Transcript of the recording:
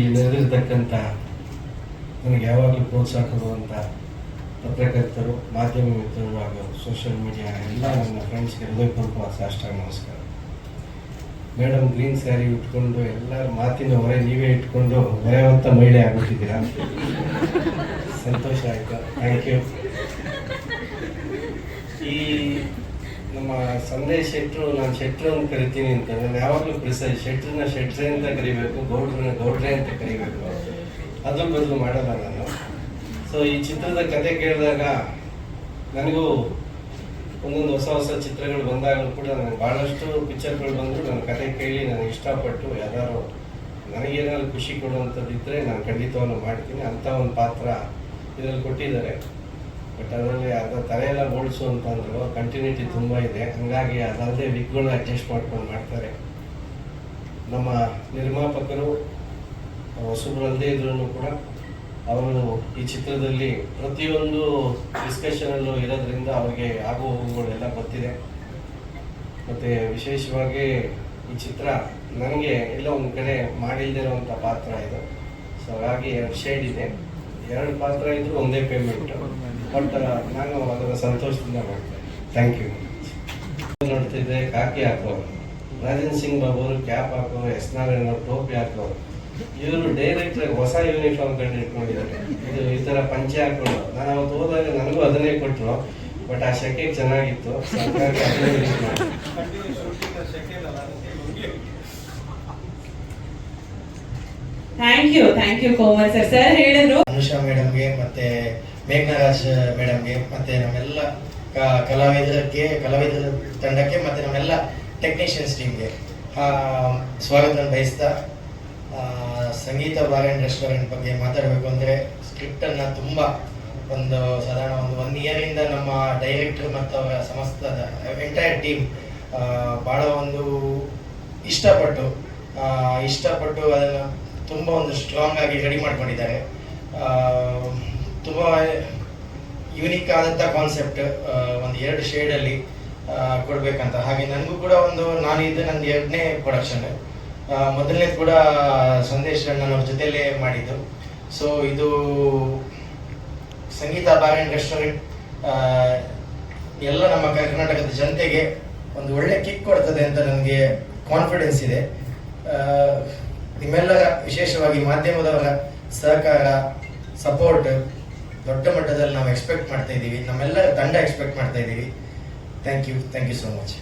ನೆರೆದಿರ್ತಕ್ಕಂಥ ನನಗೆ ಯಾವಾಗಲೂ ಪ್ರೋತ್ಸಾಹ ಕೊಡುವಂಥ ಪತ್ರಕರ್ತರು, ಮಾಧ್ಯಮ ಮಿತ್ರರು ಹಾಗೂ ಸೋಷಿಯಲ್ ಮೀಡಿಯಾ ಎಲ್ಲ ನನ್ನ ಫ್ರೆಂಡ್ಸ್ಗೆ ಹೃದಯಪೂರ್ವಕ ಸಾಷ್ಟ ನಮಸ್ಕಾರ. ಮೇಡಮ್ ಗ್ರೀನ್ ಸ್ಯಾರಿ ಇಟ್ಕೊಂಡು ಎಲ್ಲರ ಮಾತಿನ ಹೊರೆ ನೀವೇ ಇಟ್ಕೊಂಡು ಹೊರೆವಂತ ಮಹಿಳೆ ಆಗ್ಬಿಟ್ಟಿದ್ದೀರಾ? ಸಂತೋಷ ಆಯಿತು? ಥ್ಯಾಂಕ್ ಯು ಈ ನಮ್ಮ ಸಂದೇಶ ಶೆಟ್ರು, ನಾನು ಶೆಟ್ರು ಅಂತ ಕರಿತೀನಿ ಅಂತ ನಾನು ಯಾವಾಗಲೂ ಪ್ರಿಸೈಸ್ ಶೆಟ್ರನ್ನ ಶೆಟ್ರೆ ಅಂತ ಕರಿಬೇಕು, ಗೌಡ್ರನ್ನ ಗೌಡ್ರೆ ಅಂತ ಕರಿಬೇಕು. ಅದ್ರ ಬದಲು ಮಾಡಲ್ಲ ನಾನು. ಸೊ ಈ ಚಿತ್ರದ ಕತೆ ಕೇಳಿದಾಗ ನನಗೂ ಒಂದೊಂದು ಹೊಸ ಹೊಸ ಚಿತ್ರಗಳು ಬಂದಾಗಲೂ ಕೂಡ ನನಗೆ ಭಾಳಷ್ಟು ಪಿಕ್ಚರ್ಗಳು ಬಂದರೂ ನನ್ನ ಕತೆ ಕೇಳಿ ನಾನು ಇಷ್ಟಪಟ್ಟು ಯಾರು ನನಗೇನಾದ್ರು ಖುಷಿ ಕೊಡುವಂಥದ್ದು ಇದ್ದರೆ ನಾನು ಖಂಡಿತವನ್ನು ಮಾಡ್ತೀನಿ. ಅಂಥ ಒಂದು ಪಾತ್ರ ಇದರಲ್ಲಿ ಕೊಟ್ಟಿದ್ದಾರೆ. ಬಟ್ ಅದರಲ್ಲಿ ಅದು ತಲೆಯೆಲ್ಲ ಬೋಳ್ಸು ಅಂತಂದ್ರು ಕಂಟಿನ್ಯೂಟಿ ತುಂಬ ಇದೆ ಹಂಗಾಗಿ ಅದಲ್ಲದೆ ವಿಗ್ಗಳು ಅಡ್ಜಸ್ಟ್ ಮಾಡ್ಕೊಂಡು ಮಾಡ್ತಾರೆ ನಮ್ಮ ನಿರ್ಮಾಪಕರು ಹೊಸಬ್ರಲ್ಲದೇ ಇದ್ರೂ ಕೂಡ ಅವರು ಈ ಚಿತ್ರದಲ್ಲಿ ಪ್ರತಿಯೊಂದು ಡಿಸ್ಕಷನಲ್ಲೂ ಇರೋದ್ರಿಂದ ಅವ್ರಿಗೆ ಆಗೋ ಹೋಗುಗಳೆಲ್ಲ ಗೊತ್ತಿದೆ. ಮತ್ತು ವಿಶೇಷವಾಗಿ ಈ ಚಿತ್ರ ನನಗೆ ಎಲ್ಲ ಒಂದು ಕಡೆ ಮಾಡಿಲ್ದಿರೋವಂಥ ಪಾತ್ರ ಇದು. ಸೊ ಹಾಗಾಗಿ ಶೇಡ್ ಇದೆ. ಎರಡು ಪಾತ್ರ ಇದ್ರು ಒಂದೇ ಪೇಮೆಂಟ್ ಬಟ್ ನಾನು ಅದರ ಸಂತೋಷದಿಂದ ಮಾಡ್ತೇನೆ. ಥ್ಯಾಂಕ್ ಯು ನೋಡ್ತಿದ್ದೆ ಕಾಕಿ ಹಾಕೋರು, ರಾಜೇಂದ್ರ ಸಿಂಗ್ ಬಾಬು ಕ್ಯಾಪ್ ಹಾಕೋರು, ಎಸ್ ನಾರಾಯಣ ಅವರು, ಟೋಪಿ ಹಾಕೋರು. ಇವರು ಡೈರೆಕ್ಟ್ ಹೊಸ ಯೂನಿಫಾರ್ಮ್ ಕಂಡು ಇಟ್ಕೊಂಡಿದ್ದಾರೆ. ಇದು ಈ ಥರ ಪಂಚೆ ಹಾಕೊಂಡು. ನಾನು ಅವತ್ತು ಹೋದಾಗ ನನಗೂ ಅದನ್ನೇ ಕೊಟ್ಟರು ಬಟ್ ಆ ಶೆಕೆ ಚೆನ್ನಾಗಿತ್ತು. Thank you thank you Komal sir sir ಹೇಳಿದ್ರು ಅನುಷಾ ಮೇಡಮ್ಗೆ, ಮತ್ತೆ ಮೇಘನಾರಾಜ್ ಮೇಡಮ್ಗೆ, ಮತ್ತೆ ನಮ್ಮೆಲ್ಲ ಕಲಾವಿದರಿಗೆ, ಕಲಾವಿದರ ತಂಡಕ್ಕೆ, ಮತ್ತೆ ನಮ್ಮೆಲ್ಲ ಟೆಕ್ನಿಷಿಯನ್ಸ್ ಟೀಮ್ಗೆ ಸ್ವಾಗತ ಬಯಸ್ತಾ ಸಂಗೀತ ಬಾರ್ ಆ್ಯಂಡ್ ರೆಸ್ಟೋರೆಂಟ್ ಬಗ್ಗೆ ಮಾತಾಡಬೇಕು ಅಂದರೆ ಸ್ಕ್ರಿಪ್ಟನ್ನು ತುಂಬ ಒಂದು ಸಾಧಾರಣ ಒಂದು ಒನ್ ಇಯರಿಂದ ನಮ್ಮ ಡೈರೆಕ್ಟರ್ ಮತ್ತು ಅವರ ಸಮಸ್ತದ ಎಂಟೈರ್ ಟೀಮ್ ಭಾಳ ಒಂದು ಇಷ್ಟಪಟ್ಟು ಇಷ್ಟಪಟ್ಟು ಅದನ್ನು ತುಂಬ ಒಂದು ಸ್ಟ್ರಾಂಗ್ ಆಗಿ ರೆಡಿ ಮಾಡ್ಕೊಂಡಿದ್ದಾರೆ. ತುಂಬ ಯುನಿಕ್ ಆದಂಥ ಕಾನ್ಸೆಪ್ಟ್ ಒಂದು ಎರಡು ಶೇಡಲ್ಲಿ ಕೊಡಬೇಕಂತ. ಹಾಗೆ ನನಗೂ ಕೂಡ ಒಂದು, ನಾನು ಇದು ನನ್ನ ಎರಡನೇ ಪ್ರೊಡಕ್ಷನ್ ಮೊದಲನೇ ಕೂಡ ಸಂದೇಶ್ ಅಣ್ಣನವ್ರ ಜೊತೆಲೇ ಮಾಡಿದ್ದು. ಸೊ ಇದು ಸಂಗೀತ ಬಾರ್ ರೆಸ್ಟೋರೆಂಟ್ ಎಲ್ಲ ನಮ್ಮ ಕರ್ನಾಟಕದ ಜನತೆಗೆ ಒಂದು ಒಳ್ಳೆ ಕಿಕ್ ಕೊಡ್ತದೆ ಅಂತ ನನಗೆ ಕಾನ್ಫಿಡೆನ್ಸ್ ಇದೆ. ನಿಮ್ಮೆಲ್ಲರ, ವಿಶೇಷವಾಗಿ ಮಾಧ್ಯಮದವರ ಸಹಕಾರ ಸಪೋರ್ಟ್ ದೊಡ್ಡ ಮಟ್ಟದಲ್ಲಿ ನಾವು ಎಕ್ಸ್ಪೆಕ್ಟ್ ಮಾಡ್ತಾ ಇದ್ದೀವಿ ನಮ್ಮೆಲ್ಲ ತಂಡ ಎಕ್ಸ್ಪೆಕ್ಟ್ ಮಾಡ್ತಾ ಇದ್ದೀವಿ thank you thank you so much